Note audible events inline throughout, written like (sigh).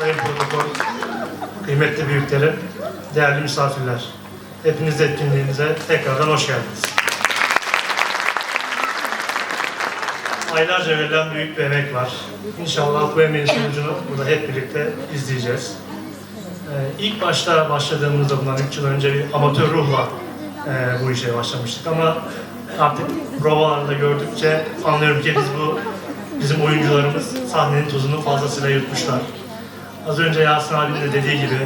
sayın protokol, kıymetli büyüklerim, değerli misafirler. Hepiniz etkinliğimize tekrardan hoş geldiniz. Aylarca verilen büyük bir emek var. İnşallah bu emeğin sonucunu burada hep birlikte izleyeceğiz. Ee, ilk başta başladığımızda bundan 3 yıl önce bir amatör ruhla e, bu işe başlamıştık ama artık provalarda gördükçe anlıyorum ki biz bu bizim oyuncularımız sahnenin tozunu fazlasıyla yutmuşlar. Az önce Yasin abinin de dediği gibi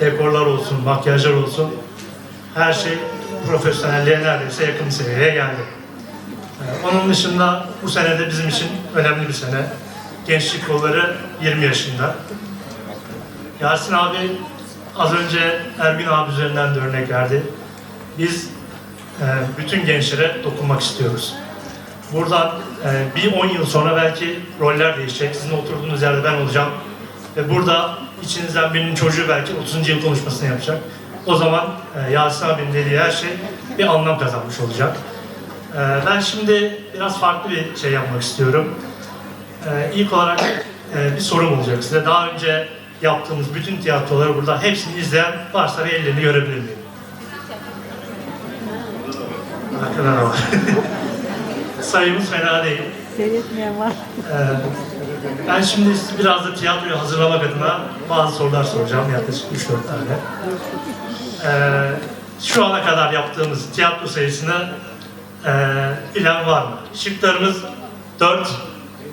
dekorlar olsun, makyajlar olsun her şey profesyonelliğe neredeyse yakın seviyeye geldi. Ee, Onun dışında bu sene de bizim için önemli bir sene. Gençlik kolları 20 yaşında. Yasin abi az önce Ergün abi üzerinden de örnek verdi. Biz e, bütün gençlere dokunmak istiyoruz. Buradan e, bir 10 yıl sonra belki roller değişecek. Sizin oturduğunuz yerde ben olacağım. Ve burada içinizden birinin çocuğu belki 30. yıl konuşmasını yapacak. O zaman e, Yasin abinin dediği her şey bir anlam kazanmış olacak. E, ben şimdi biraz farklı bir şey yapmak istiyorum. E, ilk olarak e, bir sorum olacak size. Daha önce yaptığımız bütün tiyatroları burada hepsini izleyen varsa bir ellerini görebilir miyim? Arkada da var. (laughs) Sayımız fena değil. Seyretmeyen var. Ee, ben şimdi sizi biraz da tiyatroya hazırlamak adına bazı sorular soracağım. Yaklaşık 3-4 tane. Ee, şu ana kadar yaptığımız tiyatro sayısını e, bilen var mı? Şıklarımız 4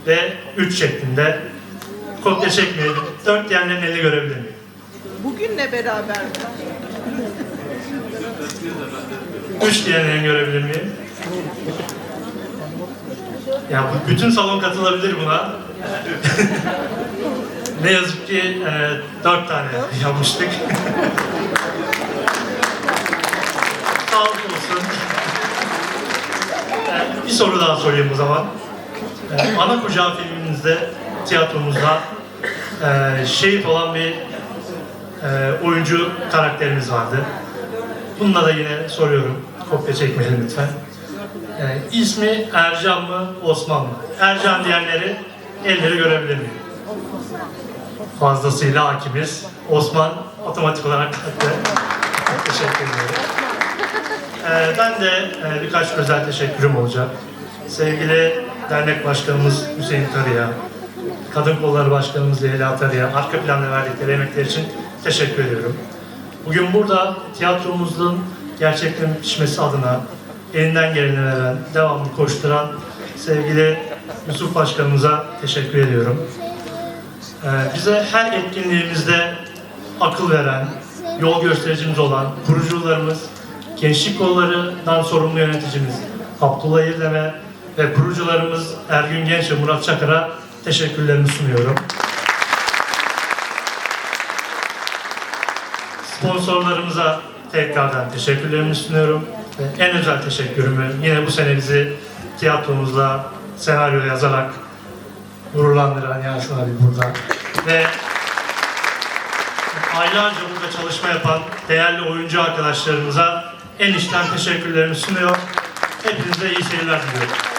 ve 3 şeklinde. Kopya çekmeyelim. 4 diyenlerin elini görebilir miyim? Bugünle beraber mi? 3 diyenlerini görebilir miyim? Ya bu- bütün salon katılabilir buna. (laughs) ne yazık ki e, 4 tane yapmıştık. (laughs) Sağlık olsun. E, bir soru daha sorayım o zaman. E, Ana Kucağı filmimizde, tiyatromuzda e, şehit olan bir e, oyuncu karakterimiz vardı. Bununla da yine soruyorum. Kopya çekmeyelim lütfen. Ee, ismi Ercan mı, Osman mı? Ercan diyenleri elleri görebilir miyim? Fazlasıyla hakimiz. Osman otomatik olarak. Teşekkür ederim. Ee, ben de e, birkaç özel teşekkürüm olacak. Sevgili dernek başkanımız Hüseyin Tarıya, Kadın Kolları Başkanımız Leyla Tarıya, arka planda verdikleri emekler için teşekkür ediyorum. Bugün burada tiyatromuzun gerçekleşmesi adına elinden geleni veren, devamlı koşturan sevgili Yusuf Başkanımıza teşekkür ediyorum. Ee, bize her etkinliğimizde akıl veren, yol göstericimiz olan kurucularımız, gençlik kollarından sorumlu yöneticimiz Abdullah İrdem'e ve kurucularımız Ergün Genç ve Murat Çakır'a teşekkürlerimi sunuyorum. Sponsorlarımıza tekrardan teşekkürlerimi sunuyorum. En özel teşekkürümü yine bu sene bizi tiyatromuzla senaryo yazarak gururlandıran Yasin abi burada. Ve aylarca burada çalışma yapan değerli oyuncu arkadaşlarımıza en içten teşekkürlerimi sunuyor. Hepinize iyi seyirler diliyorum.